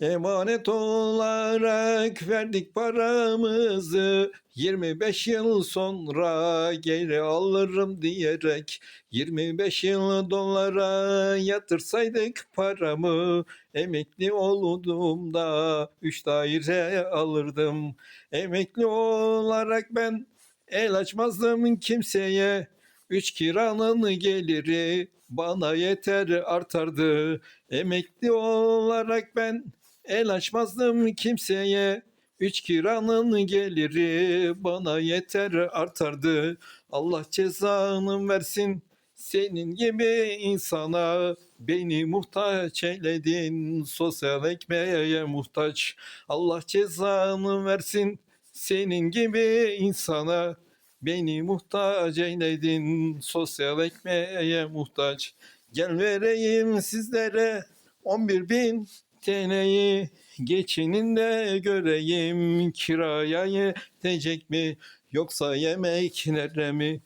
Emanet olarak verdik paramızı. 25 yıl sonra geri alırım diyerek 25 yıl dolara yatırsaydık paramı. Emekli olduğumda 3 daire alırdım. Emekli olarak ben el açmazdım kimseye. Üç kiranın geliri bana yeter artardı. Emekli olarak ben el açmazdım kimseye. Üç kiranın geliri bana yeter artardı. Allah cezanı versin senin gibi insana. Beni muhtaç eyledin sosyal ekmeğe muhtaç. Allah cezanı versin senin gibi insana. Beni muhtaç eyledin sosyal ekmeğe muhtaç. Gel vereyim sizlere 11 bin TL'yi Geçinin de göreyim kiraya yetecek mi yoksa yemeklere mi?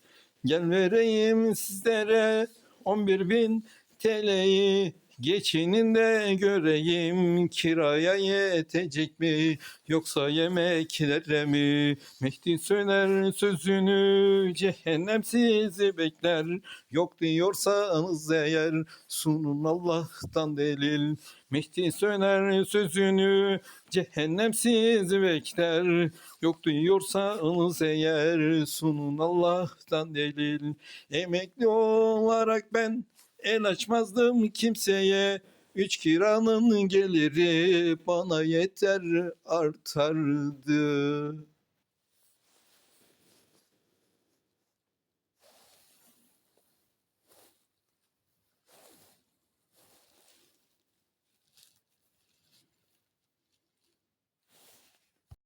Gel vereyim sizlere 11 bin TL'yi Geçinin de göreyim kiraya yetecek mi yoksa yemeklere mi? Mehdi söyler sözünü cehennem sizi bekler yok diyorsanız eğer sunun Allah'tan delil. Mehdi söyler sözünü cehennem sizi bekler yok diyorsanız eğer sunun Allah'tan delil. Emekli olarak ben el açmazdım kimseye. Üç kiranın geliri bana yeter artardı.